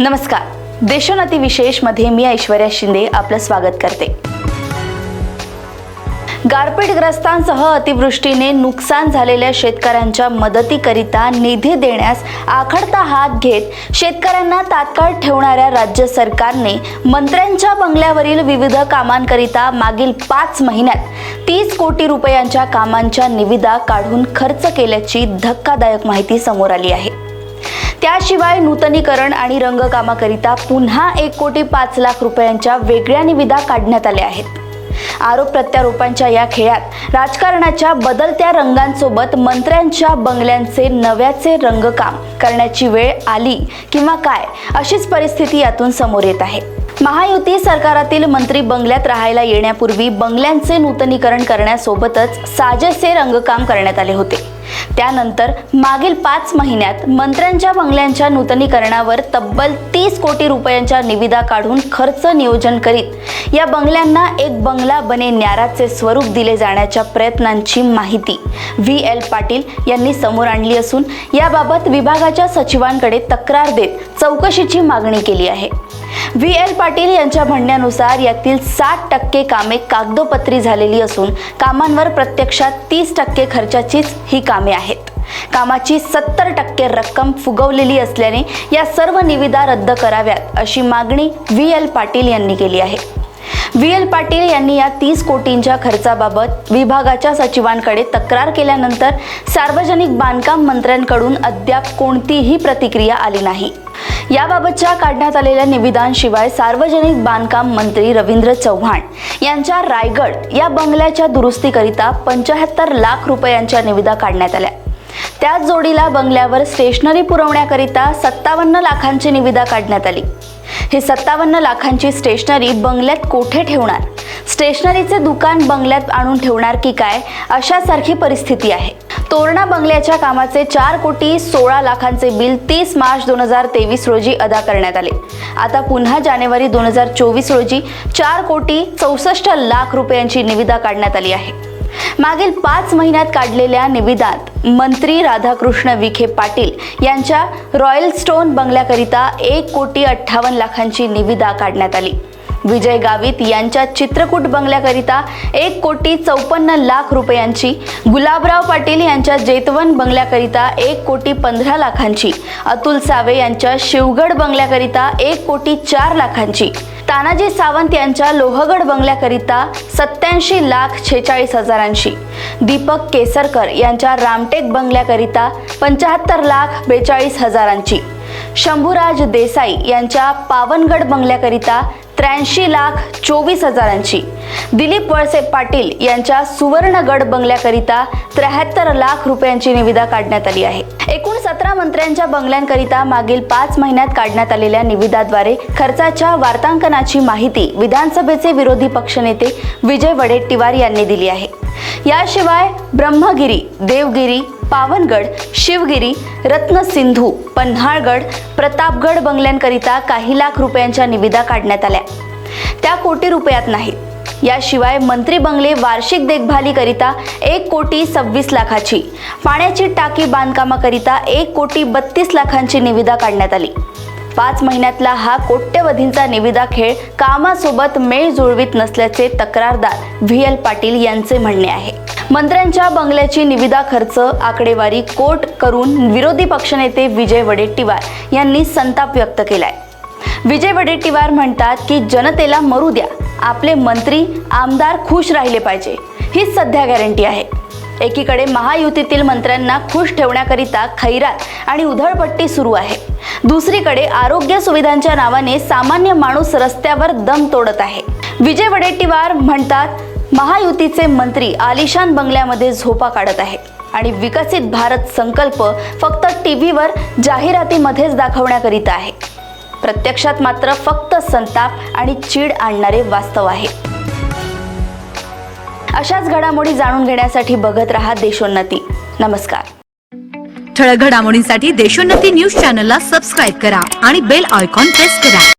नमस्कार. देशोन्नती विशेषमध्ये मी ऐश्वर्या शिंदे आपलं स्वागत करते. गारपीटग्रस्तांसह अतिवृष्टीने नुकसान झालेल्या शेतकऱ्यांच्या मदतीकरिता निधी देण्यास आखडता हात घेत शेतकऱ्यांना तात्काळ ठेवणाऱ्या राज्य सरकारने मंत्र्यांच्या बंगल्यावरील विविध कामांकरिता मागील पाच महिन्यात तीस कोटी रुपयांच्या कामांच्या निविदा काढून खर्च केल्याची धक्कादायक माहिती समोर आली आहे. त्याशिवाय नूतनीकरण आणि रंगकामाकरिता पुन्हा एक कोटी पाच लाख रुपयांच्या वेगळ्या निविदा काढण्यात आल्या आहेत. आरोप प्रत्यारोपांच्या या खेळात राजकारणाच्या बदलत्या रंगांसोबत मंत्र्यांच्या बंगल्यांचे नव्याचे रंगकाम करण्याची वेळ आली किंवा काय अशीच परिस्थिती यातून समोर येत आहे. महायुती सरकारातील मंत्री बंगल्यात राहायला येण्यापूर्वी बंगल्यांचे नूतनीकरण करण्यासोबतच साजेसे रंगकाम करण्यात आले होते. त्यानंतर मागील पाच महिन्यात मंत्र्यांच्या बंगल्यांच्या नूतनीकरणावर तब्बल तीस कोटी रुपयांच्या निविदा काढून खर्च नियोजन करीत या बंगल्यांना एक बंगला बने न्याराचे स्वरूप दिले जाण्याच्या प्रयत्नांची माहिती व्ही. एल. पाटील यांनी समोर आणली असून याबाबत विभागाच्या सचिवांकडे तक्रार देत चौकशीची मागणी केली आहे. व्ही. एल. पाटील यांच्या म्हणण्यानुसार यातील साठ टक्के कामे कागदोपत्री झालेली असून कामांवर प्रत्यक्षात तीस टक्के खर्चाचीच ही कामे आहेत. कामाची सत्तर टक्के रक्कम फुगवलेली असल्याने या सर्व निविदा रद्द कराव्यात अशी मागणी व्ही एल पाटील यांनी केली आहे. व्ही एल पाटील यांनी या तीस कोटींच्या खर्चाबाबत विभागाच्या सचिवांकडे तक्रार केल्यानंतर सार्वजनिक बांधकाम मंत्र्यांकडून अद्याप कोणतीही प्रतिक्रिया आली नाही. याबाबतच्या काढण्यात आलेल्या निविदांशिवाय सार्वजनिक बांधकाम मंत्री रवींद्र चव्हाण यांच्या रायगड या बंगल्याच्या दुरुस्तीकरिता पंचाहत्तर लाख रुपयांच्या निविदा काढण्यात आल्या. त्याच जोडीला बंगल्यावर स्टेशनरी पुरवण्याकरिता सत्तावन्न लाखांची निविदा काढण्यात आली. ही सत्तावन्न लाखांची स्टेशनरी बंगल्यात कोठे ठेवणार? स्टेशनरीचे दुकान बंगल्यात आणून ठेवणार की काय? अशासारखी परिस्थिती आहे. तोरणा बंगल्याच्या कामाचे चार कोटी सोळा लाखांचे बिल तीस मार्च दोन हजार तेवीस रोजी अदा करण्यात आले. आता पुन्हा जानेवारी दोन हजार चोवीस रोजी चार कोटी चौसष्ट लाख रुपयांची निविदा काढण्यात आली आहे. मागील पाच महिन्यात काढलेल्या निविदात मंत्री राधाकृष्ण विखे पाटील यांच्या रॉयल स्टोन बंगल्याकरिता एक कोटी अठ्ठावन्न लाखांची निविदा काढण्यात आली. विजय गावित यांच्या चित्रकूट बंगल्याकरिता एक कोटी चौपन्न लाख रुपयांची गुलाबराव पाटील यांच्या जेतवन बंगल्याकरिता एक कोटी पंधरा लाखांची अतुल सावे यांच्या शिवगड बंगल्याकरिता एक कोटी चार लाखांची तानाजी सावंत यांच्या लोहगड बंगल्याकरिता सत्याऐंशी लाख छेचाळीस हजारांची दीपक केसरकर यांच्या रामटेक बंगल्याकरिता पंचाहत्तर लाख बेचाळीस हजारांची शंभूराज देसाई यांच्या पावनगड बंगल्याकरिता त्र्याऐंशी लाख चोवीस हजारांची. दिलीप वळसे पाटील यांच्या सुवर्णगड बंगल्याकरिता त्र्याहत्तर लाख रुपयांची निविदा काढण्यात आली आहे. एकूण सतरा मंत्र्यांच्या बंगल्यांकरिता मागील पाच महिन्यात काढण्यात आलेल्या निविदाद्वारे खर्चाच्या वार्तांकनाची माहिती विधानसभेचे विरोधी पक्षनेते विजय वडेट्टीवार यांनी दिली आहे. याशिवाय ब्रह्मगिरी देवगिरी पावनगड शिवगिरी रत्नसिंधू पन्हाळगड प्रतापगड बंगल्यांकरिता काही लाख रुपयांच्या निविदा काढण्यात आल्या. त्या कोटी रुपयात नाहीत. याशिवाय मंत्री बंगले वार्षिक देखभालीकरिता एक कोटी सव्वीस लाखाची पाण्याची टाकी बांधकामाकरिता एक कोटी बत्तीस लाखांची निविदा काढण्यात आली. पाच महिन्यातला हा कोट्यवधींचा निविदा खेळ कामासोबत मेळ जुळवीत नसल्याचे तक्रारदार व्ही एल पाटील यांचे म्हणणे आहे. मंत्र्यांच्या बंगल्याची निविदा खर्च आकडेवारी कोट करून विरोधी पक्षनेते विजय वडेट्टीवार यांनी संताप व्यक्त केलाय. विजय वडेट्टीवार म्हणतात की जनतेला मरू द्या. आपले मंत्री आमदार खुश राहिले पाहिजे. हीच सध्या गॅरंटी आहे. एकीकडे महायुतीतील मंत्र्यांना खुश ठेवण्याकरिता खैरात आणि उधळपट्टी सुरू आहे. दुसरीकडे आरोग्य सुविधांच्या नावाने सामान्य माणूस रस्त्यावर दम तोडत आहे. विजय वडेट्टीवार म्हणतात महायुतीचे मंत्री आलिशान बंगल्यामध्ये झोपा काढत आहे आणि विकसित भारत संकल्प फक्त टीव्हीवर जाहिरातीमध्येच दाखवण्याकरिता आहे. प्रत्यक्षात मात्र फक्त संताप आणि चीड आणणारे वास्तव आहे. अशाच घडामोडी जाणून घेण्यासाठी बघत रहा देशोन्नती. नमस्कार. ठळक घडामोडींसाठी देशोन्नती न्यूज चॅनलला सबस्क्राईब करा आणि बेल आयकॉन प्रेस करा.